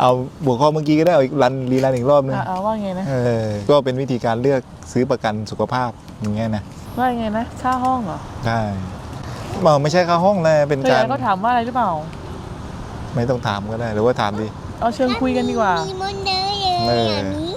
เอาหัวข้อเมื่อกี้ก็ได้เอาอีกรันรีรันอีกรอบนึงอะเอาว่าไงนะเออก็เป็นวิธีการเลือกซื้อประกันสุขภาพอย่างเงี้ยนะว่าไงนะค่าห้องเหรอใช่เมาไม่ใช่ค่าห้องเลยเป็นเธออายกากก็ถามว่าอะไรหรือเปล่า ไม่ต้องถามก็ได้หรือว่าถามดิเอาเชิงคุยกันดีกว่ามีมดเนื้อเยเออะออย่างนี้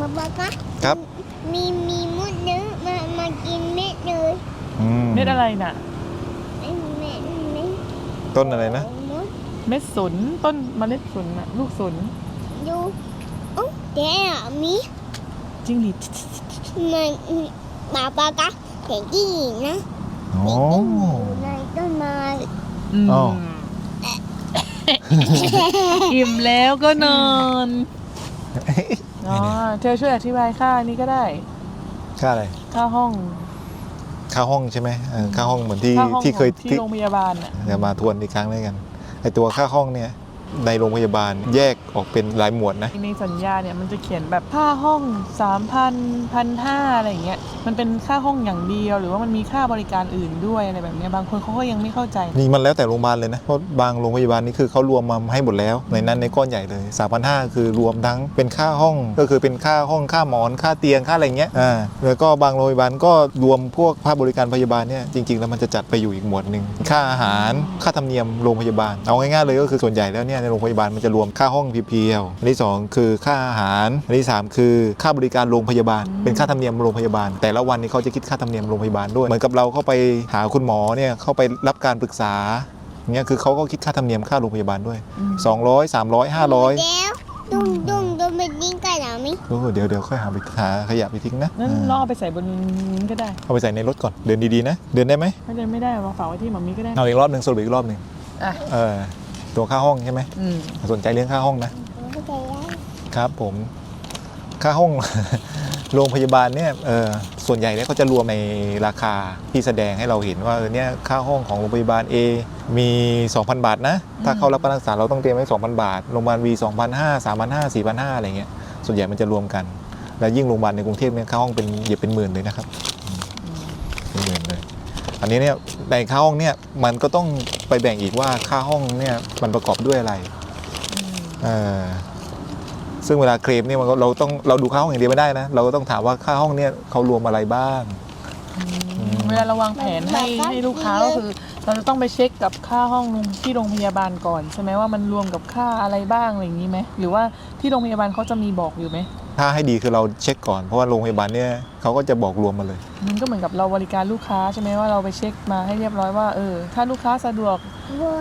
มาบอกว่าครับมีมีมดเนื้อมามากินเม็ดเลยอืมเม็ดอะไรน่ะเม็ดเม็ดเม็ดต้นอะไรนะมด เม็ดสุนต้นเมล็ดสุนน่ะลูกสุนดูโอ้เดี๋ยวมีจิ้งหรีดมันมาบอกว่าเห็นที่หินนะโอ้ในต้นไม้อืมอ้าวอิ่มแล้วก็นอนอ๋อเธอช่วยอธิบายค่านี้ก็ได้ ค่าอะไร ค่าห้องค่าห้องใช่ไหมเออค่าห้องเหมือนที่ค่าห้องที่เคยของที่ที่โรงพยาบาลน่ะเดี๋ยวมาทวนอีกครั้งด้วยกันไอ ตัวค่าห้องเนี่ย ในโรงพยาบาลแยกออกเป็นหลายหมวดนะ ในสัญญาเนี่ยมันจะเขียนแบบค่าห้องสามพันพันห้าอะไรอย่างเงี้ยมันเป็นค่าห้องอย่างเดียว หรือว่ามันมีค่าบริการอื่นด้วยอะไรแบบเนี้ยบางคนเขาก็ยังไม่เข้าใจนี่มันแล้วแต่โรงพยาบาลเลยนะเพราะบางโรงพยาบาลนี่คือเขารวมมาให้หมดแล้ว ในนั้นในก้อนใหญ่เลย3 5 0 0คือรวมทั้งเป็นค่าห้องก็คือเป็นค่าห้องค่าหมอนค่าเตียงค่าอะไรเงี้ยอ่าแล้วก็บางโรงพยาบาลก็รวมพวกค่าบริการพยาบาลเนี่ยจริง ๆ แล้วมันจะจัดไปอยู่อีกหมวดหนึ่งค่าอาหารค่าธรรมเนียมโรงพยาบาลเอาง่ายๆเลยก็คือส่วนใหญ่แล้วเนี่ยในโรงพยาบาลมันจะรวมค่าห้องเพียวๆอันที่สองคือค่าอาหาร อันที่สามคือค่าบริการโรงพยาบาล เป็นค่าธรรมเนียมโรงพยาบาล แต่ละวันนี้เขาจะคิดค่าธรรมเนียมโรงพยาบาลด้วย เหมือนกับเราเข้าไปหาคุณหมอเนี่ยเข้าไปรับการปรึกษาเนี่ยคือเขาก็คิดค่าธรรมเนียมค่าโรงพยาบาลด้วยอืม200 300 500เดี๋ยวดุ้งดุ้งดุ้งไปดิ้งกันเหรอมิโอ้เดี๋ยวเดี๋ยวค่อยหาไปหาขยะไปทิ้งนะนั้นอ่าล่อไปใส่บนนี้ก็ได้เอาไปใส่ในรถก่อนเดินดีๆนะ เดินได้ไหมถ้าเดินไม่ได้มาฝากไว้ที่หมอมีก็ได้เอาอีกรอบหนึ่งสรุปอีกรอบหนึ่งอะเออ ตัวค่าห้องใช่ไหมอืมสนใจเรื่องค่าห้องนะ เข้าใจแล้วครับผมค่าห้อง โรงพยาบาลเนี่ยเออส่วนใหญ่เนี่ยเขาจะรวมในราคาที่แสดงให้เราเห็นว่าเออเนี่ยค่าห้องของโรงพยาบาล A มี 2,000 บาทนะ ถ้าเข้ารับการรักษาเราต้องเตรียมไว้2,000 บาทโรงพยาบาล V 2,500 3,500 4,500อะไรเงี้ยส่วนใหญ่มันจะรวมกัน แล้วยิ่งโรงพยาบาลในกรุงเทพเนี่ยค่าห้องเป็นเหยียบเป็นหมื่นเลยนะครับอืมเป็นหมื่นเลย อันนี้เนี่ยในค่าห้องเนี่ยมันก็ต้องไปแบ่งอีกว่าค่าห้องเนี่ยมันประกอบด้วยอะไรอืมเออซึ่งเวลาเคลมเนี่ยมันก็เราต้องเราดูค่าห้องอย่างเดียวไม่ได้นะ เราก็ต้องถามว่าค่าห้องเนี่ยเขารวมอะไรบ้าง เวลาเราวางแผนให้ให้ลูกค้าก็คือเราจะต้องไปเช็คกับค่าห้องที่โรงพยาบาลก่อน ใช่ไหมว่ามันรวมกับค่าอะไรบ้างอะไรอย่างนี้ไหมหรือว่าที่โรงพยาบาลเขาจะมีบอกอยู่ไหม ถ้าให้ดีคือเราเช็คก่อน เพราะว่าโรงพยาบาลเนี่ยเขาก็จะบอกรวมมาเลย มันก็เหมือนกับเราบริการลูกค้าใช่ไหมว่าเราไปเช็คมาให้เรียบร้อยว่าเออถ้าลูกค้าสะดวก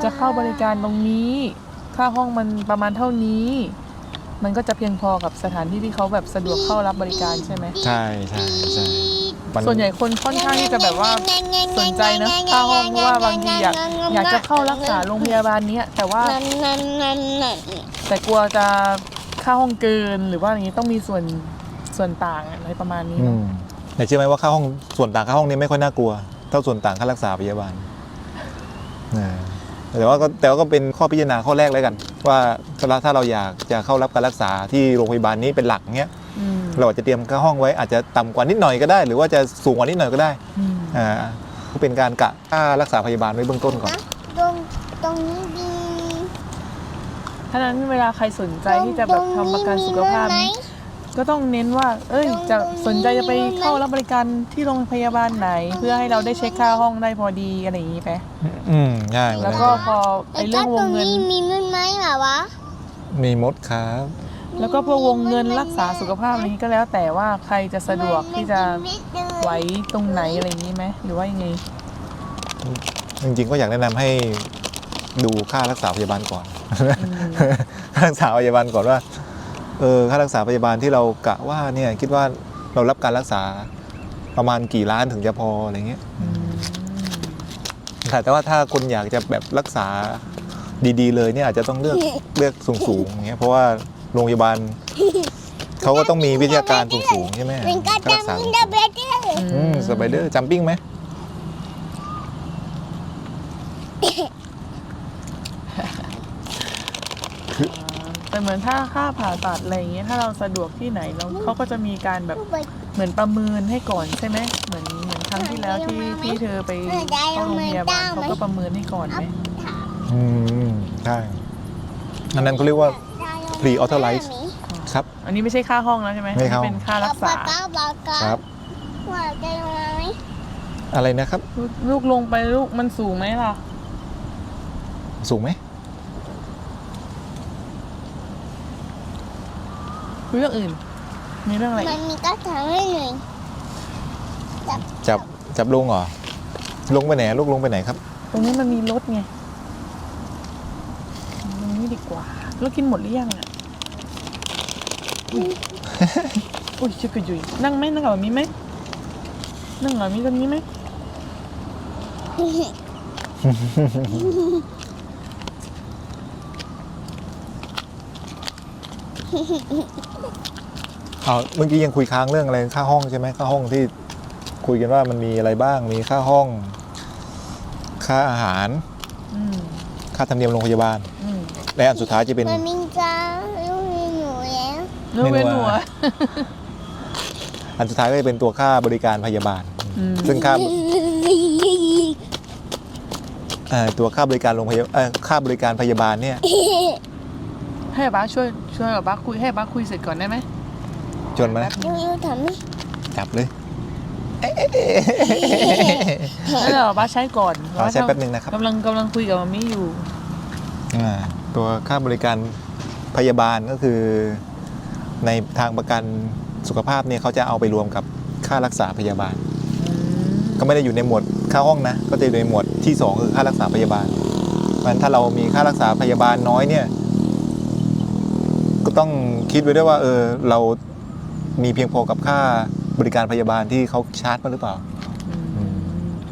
จะเข้าบริการตรงนี้ ค่าห้องมันประมาณเท่านี้ มันก็จะเพียงพอกับสถานที่ที่เขาแบบสะดวกเข้ารับบริการใช่ไหมใช่ใช่ใช่มันส่วนใหญ่คนค่อนข้างที่จะแบบว่าสนใจนะค่าห้องเพราะว่าบางทีอยากอยากจะเข้ารักษาโรงพยาบาลเนี้ยแต่ว่านั่นนั่นนั่นนั่นแต่กลัวจะ ค่าห้องเกินหรือว่าอย่างนี้ต้องมีส่วนส่วนต่างอะไรประมาณนี้อืนะมแต่เชื่อไหมว่าค่าห้องส่วนต่างค่าห้องนี้ไม่ค่อยน่ากลัว เท่าส่วนต่างค่ารักษาพยาบาลเออแต่ว่าก็แต่ว่าก็เป็นข้อพิจารณาข้อแรกแล้วกัน ว่าถ้าเราอยากจะเข้ารับการรักษาที่โรงพยาบาลนี้เป็นหลักเนี้ยอืมเราอาจจะเตรียมค่าห้องไว้อาจจะต่ำกว่านิดหน่อยก็ได้ หรือว่าจะสูงกว่านิดหน่อยก็ได้อืมอ่าก็เป็นการกะค่ารักษาพยาบาลไว้เบื้องต้นก่อน ตรงตรงนี้ดี ถ้านั้นเวลาใครสนใจที่จะแบบทำประกันสุขภาพตรงนี้นี้มีก็ต้องเน้นว่า เอ้ยตรงจะตรงนี้สนใจจะไปมีไหมเข้ารับบริการที่โรงพยาบาลไหน เพื่อให้เราได้เช็คค่าห้องได้พอดีอะไรอย่างนี้ไป อืมใช่แล้วก็พอแต่ไอ้เรื่องวตรงงเงินนี้มีต้นไม้เหรอวะ มีมดครับ แล้วก็พวกวงเงินรักษาสุขภาพอะไรนี้ก็แล้วแต่ว่าใครจะสะดวกที่จะไว้ตรงไหนอะไรอย่างนี้ไหมหรือว่ายังไง จริงๆก็อยากแนะนำให้ ดูค่ารักษาพยาบาลก่อนอืมค่ารักษาพยาบาลก่อนว่าเออค่ารักษาพยาบาลที่เรากะว่าเนี่ยคิดว่าเรารับการรักษาประมาณกี่ล้านถึงจะพออะไรเงี้ยอืมแต่แต่ว่าถ้าคนอยากจะแบบรักษาดีๆ เลยเนี่ยอาจจะต้องเลือกเลือกสูงๆอย่างเงี้ยเพราะว่าโรงพยาบาลเขาก็ต้องมีวิทยาการสูงๆใช่ไหมเป็นการค่ารักษาจำสูอิงนเดอร์เบเตอร์ๆอืมสไปเดอร์จัมปิ้งไหม แต่เหมือนถ้าค่าผ่าตัดอะไรอย่างเงี้ยถ้าเราสะดวกที่ไหนเราเขาก็จะมีการแบบเหมือนประเมินให้ก่อนใช่ไหมเหมือนเหมือนครั้งที่แล้วที่ที่เธอไปเข้าโรงพยาบาลเขาก็ประเมินให้ก่อนไหมอืมใช่อันนั้นเขาเรียกว่า Pre authorize ครับ อันนี้ไม่ใช่ค่าห้องแล้วใช่ไหมไม่เข้าอันนี้เป็นค่ารักษาป๊าป๊าป๊าครับว่าจะยังไงอะไรนะครับลูกลูกลงไปลูกมันสูงไหมล่ะ สูงไหม คุยเรื่องอื่น มีเรื่องอะไรมัอีนกมีกระถางให้หนึ่งจับจับลงเหรอลงไปไหนลูกลงไปไหนครับ ตรงนี้มันมีรถไงตรงนี้ดีกว่า แล้วกินหมดหรือยังอะอุ้ยอุ้ยชิคกยุยนั่งไหมนั่งกับแบบนี้ไหมนั่งกับแบบนี้ตรงนี้ไหม เอาเมื่อกี้ยังคุยค้างเรื่องอะไรค่าห้องใช่ไหมค่าห้องที่คุยกันว่ามันมีอะไรบ้าง มีค่าห้อง ค่าอาหาร อืมค่าธรรมเนียมโรงพยาบาล อืมและอันสุดท้ายจะเป็น มันมีจ้าลูกมีหนูแล้วเรื่องเวียนหัว อันสุดท้ายก็จะเป็นตัวค่าบริการพยาบาล อืม ซึ่งค่าเอ่อตัวค่าบริการโรงพยาเอ่อค่าบริการพยาบาลเนี่ย ให้ป้าช่วย ช่วยป้าคุยให้ป้าคุยเสร็จก่อนได้ไหมจนไหมยูยูทำไหมจับเลยแล้วเดี๋ยวป้าใช้ก่อนขอใช้แป๊บนึงนะครับกำลังกำลังคุยกับมัมมี่อยู่อ่าตัวค่าบริการพยาบาลก็คือ ในทางประกันสุขภาพเนี่ยเขาจะเอาไปรวมกับค่ารักษาพยาบาล ก็ไม่ได้อยู่ในหมวดค่าห้องนะ ก็จะอยู่ในหมวดที่ 2 คือค่ารักษาพยาบาลมันถ้าเรามีค่ารักษาพยาบาลน้อยเนี่ยก็ ต้องคิดไว้ด้วยว่าเออเรามีเพียงพอกับค่าบริการพยาบาลที่เขาชาร์จมาหรือเปล่า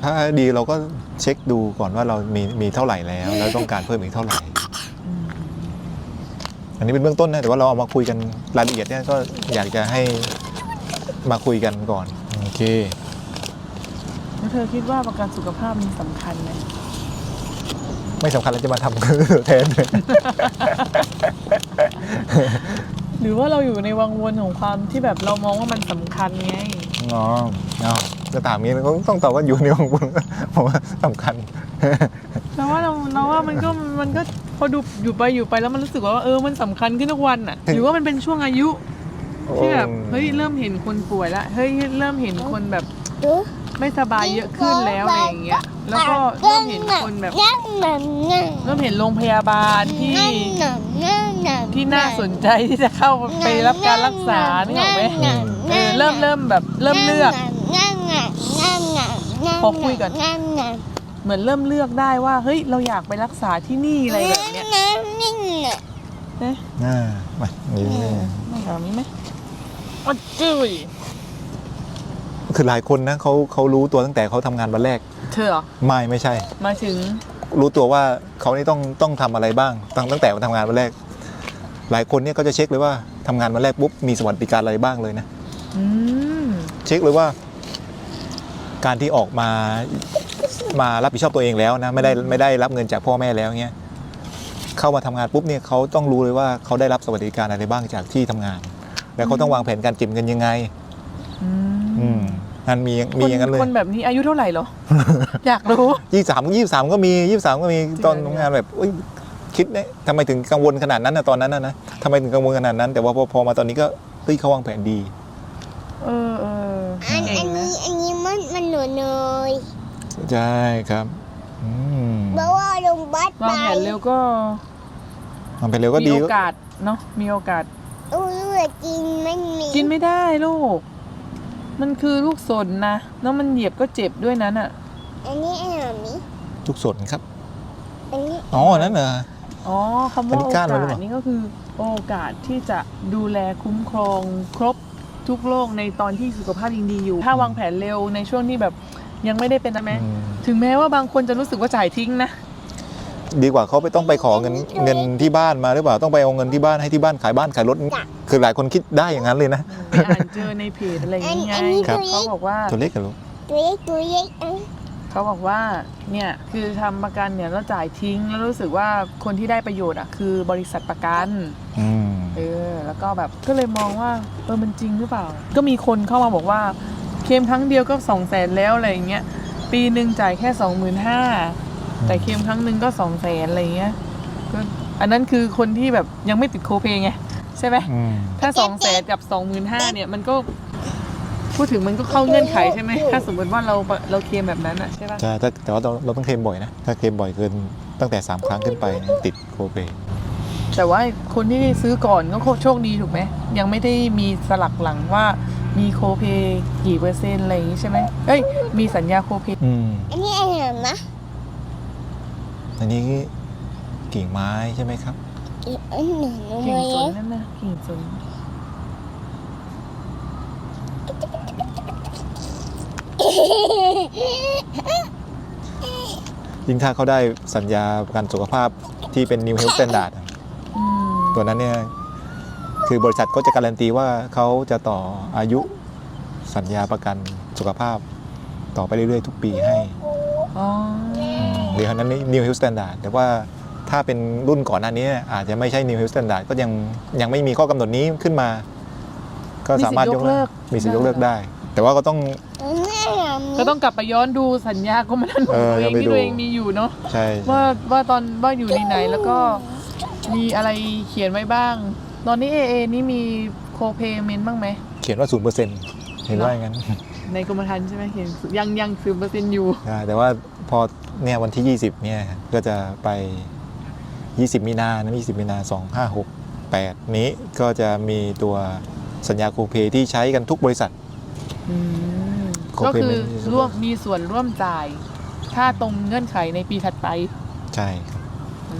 ถ้าดีเราก็เช็คดูก่อนว่าเรามีมีเท่าไหร่แล้ว แล้วต้องการเพิ่มอีกเท่าไหร่ อันนี้เป็นเบื้องต้นนะแต่ว่าเราเอามาคุยกันรายละเอียดเนี่ยก็อยากจะให้มาคุยกันก่อน โอเค แล้วเธอคิดว่าประกันสุขภาพมันสำคัญไหมไม่สำคัญเราจะมาทำคือแทน หรือว่าเราอยู่ในวังวนของความที่แบบเรามองว่ามันสำคัญไง อ๋อเอาจะถามอย่างนี้ก็ต้องตอบว่าอยู่ในของคุณผมว่าสำคัญ เราว่าเราเราว่ามันก็มันก็พอดูอยู่ไปอยู่ไปแล้วมันรู้สึกว่าเออมันสำคัญขึ้นทุกวันอะ หรือว่ามันเป็นช่วงอายุที่แบบเฮ้ยเริ่มเห็นคนป่วยละเฮ้ยเริ่มเห็นคนแบบดูไม่สบายเยอะขึ้นแล้วอะไรอย่างเงี้ยแล้วก็เริ่มเห็นคนแบบนั่งนั่งนั่งเริ่มเห็นโรงพยาบาลที่ นั่งนั่งนั่งนั่ง ที่น่าสนใจที่จะเข้าไปรับการรักษานี่หรอกไหมนั่งเออเริ่มเริ่มแบบเริ่มเลือกนั่งนั่งนั่งนั่งนั่งขอคุยก่อนนั่งนั่งเหมือนเริ่มเลือกได้ว่าเฮ้ยเราอยากไปรักษาที่นี่อะไรแบบเนี้ยนั่งนั่งนั่งนะอ่ามานี่ไม่แบบนี้ไหมอ๋อจุ้ยคือหลายคนนะเขาเขารู้ตัวตั้งแต่เขาทำงานวันแรก เธอเหรอ ไม่ไม่ใช่ มาถึง รู้ตัวว่าเขานี่ต้องต้องทำอะไรบ้างตั้งตั้งแต่ทำงานวันแรก หลายคนเนี่ยก็จะเช็คเลยว่าทำงานวันแรกปุ๊บมีสวัสดิการอะไรบ้างเลยนะอืมเช็คเลยว่า การที่ออกมามารับผิดชอบตัวเองแล้วนะไม่ได้ไม่ได้รับเงินจากพ่อแม่แล้วเงี้ยเข้ามาทำงานปุ๊บเนี่ยเขาต้องรู้เลยว่าเขาได้รับสวัสดิการอะไรบ้างจากที่ทำงาน แล้วเขาต้องวางแผนการเก็บเงินยังไงอือืมนั่นมีมีอย่างนั้นเลยคนแบบนี้อายุเท่าไหร่เหรอ อยากรู้ยี่สามยี่สามก็มียี่สามก็มีตอนทำงานแบบอุ๊ย คิดเนี่ยทำไมถึงกังวลขนาดนั้นนะตอนนั้นนะนะทำไมถึงกังวลขนาดนั้น แต่ว่าพอพอมาตอนนี้ก็เฮ้ยเขาวางแผนดีเออเอออันเก่อังนนะนี้อันนี้มันมันหนูเนยใช่ครับอืมเพราะว่าลงบัสไปวางแผนเร็วก็วางแผนเร็วก็มีดีโอกาสเนาะมีโอกาส อู้เลือดกินไม่มีกินไม่ได้ลูก มันคือลูกสนนะแล้วมันเหยียบก็เจ็บด้วยนั้นอะ อันนี้อันนี้ ทุกสนครับ อันนี้อ๋อนั่นเหรอ อ๋อคำอันว่านี้โอก้านกามันหรือเปสล่านี่ก็คือโอกาสที่จะดูแลคุ้มครองครบทุกโรคในตอนที่สุขภาพยังดีอยู่ ถ้าวางแผนเร็วในช่วงที่แบบยังไม่ได้เป็นนะแม่อืมถึงแม้ว่าบางคนจะรู้สึกว่าจ่ายทิ้งนะดีกว่าเขาไปต้องไปขอเงินเงินที่บ้านมาหรือเปล่าต้องไปเอาเงินที่บ้านให้ที่บ้านขายบ้านขายรถคือหลายคนคิดได้อย่างนั้นเลยนะไปอ่านเจอในเพจอะไรอย่างเงี้ยอันนี้ครับเขาบอกว่าตัวเล็กกันลูกตัวเล็กตัวเล็กอัน เขาบอกว่าเนี่ยคือทำประกันเนี่ยแล้วจ่ายทิ้งแล้วรู้สึกว่าคนที่ได้ประโยชน์อะคือบริษัทประกันอืมเออแล้วก็แบบก็เลยมองว่าเออมันจริงหรือเปล่า ก็มีคนเข้ามาบอกว่าเคลมครั้งเดียวก็สองแสนแล้วอะไรอย่างเงี้ยปีหนึ่งจ่ายแค่สองหมื่นห้าแต่เคลมครั้งหนึ่งก็สองแสนอะไรอย่างเงี้ยก็อันนั้นคือคนที่แบบยังไม่ติดโคเพไงใช่ไหมอืมถ้าสองแสนกับสองหมื่นห้าเนี่ยมันก็ พูดถึงมันก็เข้าเงื่อนไขใช่ไหมถ้าสมมติว่าเราเราเคลมแบบนั้นอะใช่ปะใช่แต่แต่ว่าเราเราต้องเคลมบ่อยนะ ถ้าเคลมบ่อยเกินตั้งแต่ 3 ครั้งขึ้นไปนะติดโคเปแต่ว่าคนที่ซื้อก่อนก็โชคดีถูกไหมยังไม่ได้มีสลักหลังว่ามีโคเพกี่เปอร์เซ็นต์อะไรอย่างงี้ใช่ไหมเอ้ยมีสัญญาโคเพอืมอันนี้อะไรนะอันนี้กิ่งไม้ใช่ไหมครับอีกอันหนึ่งกิ่งเลสนยนั่นนะกิ่งสน ยิ่งถ้าเขาได้สัญญาประกันสุขภาพที่เป็น New Health Standard อะอืมตัวนั้นเนี่ยคือบริษัทก็จะการันตีว่าเขาจะต่ออายุสัญญาประกันสุขภาพ ต่อไปเรื่อยๆ ทุกปีให้อ๋อหรืออันนั้นนี่ New Health Standard แต่ว่าถ้าเป็นรุ่นก่อนหน้านี้อาจจะไม่ใช่ New Health Standard ก็ยังยังไม่มีข้อกำหนดนี้ขึ้นมา ก็สามารถยกเลิกมีสิทธิ์ยกเลิกได้ แต่ว่าก็ต้องอันนี้อะไร ก็ต้องกลับไปย้อนดูสัญญากรมธรรม์ของเออตัวเองย้อนไปที่ดูตัวเองมีอยู่เนาะใช่ว่าว่าตอนว่าอยู่ในไหนแล้วก็มีอะไรเขียนไว้บ้าง ตอนนี้เอเอนี่มีโคเพเมนต์บ้างไหม เขียนว่าศูนย์เปอร์เซ็นต์เห็นว่าอย่างนั้น ในกรมธรรม์ใช่ไหมเห็นยังยังสิบเปอร์เซ็นต์อยู่ใช่แต่ว่าพอเนี่ยวันที่ 20 เนี่ยก็จะไป 20 มีนานะ20 มีนา 2568 นี้ก็จะมีตัวสัญญาโคเพที่ใช้กันทุกบริษัทอืมโค ก็เพคือเมนต์ร่วมมีส่วนร่วมจ่าย ถ้าตรงเงื่อนไขในปีถัดไป ใช่ครับอื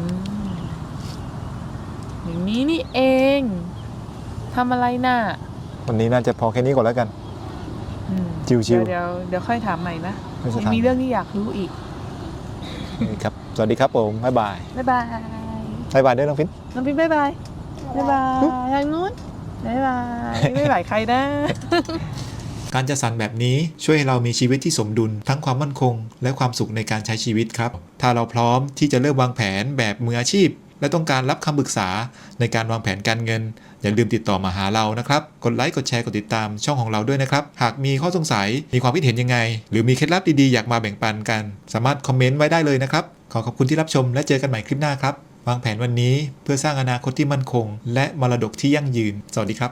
มอย่างนี้นี่เองทำอะไรน่ะวันนี้น่าจะพอแค่นี้ก่อนแล้วกัน อืมชิวๆ เดี๋ยวเดี๋ยวเดี๋ยวค่อยถามใหม่นะไม่ใช่ยังถามมีเรื่องที่อยากรู้อีกครับ สวัสดีครับผมบ๊ายบายบ๊ายบาย บ๊ายบายด้วยน้องฟิน น้องพิมพ์บ๊ายบาย บ๊ายบายทางนู้นบ๊ายบายไม่ไหวใครนะ การจัดสรรแบบนี้ช่วยให้เรามีชีวิตที่สมดุล ทั้งความมั่นคง และความสุขในการใช้ชีวิตครับ ถ้าเราพร้อมที่จะเริ่มวางแผนแบบมืออาชีพ และต้องการรับคำปรึกษาในการวางแผนการเงิน อย่าลืมติดต่อมาหาเรานะครับ กดไลค์กดแชร์กดติดตามช่องของเราด้วยนะครับ หากมีข้อสงสัยมีความคิดเห็นยังไง หรือมีเคล็ดลับดีๆอยากมาแบ่งปันกัน สามารถคอมเมนต์ไว้ได้เลยนะครับขอขอบคุณที่รับชมและเจอกันใหม่คลิปหน้าครับวางแผนวันนี้เพื่อสร้างอนาคตที่มั่นคง และมรดกที่ยั่งยืน สวัสดีครับ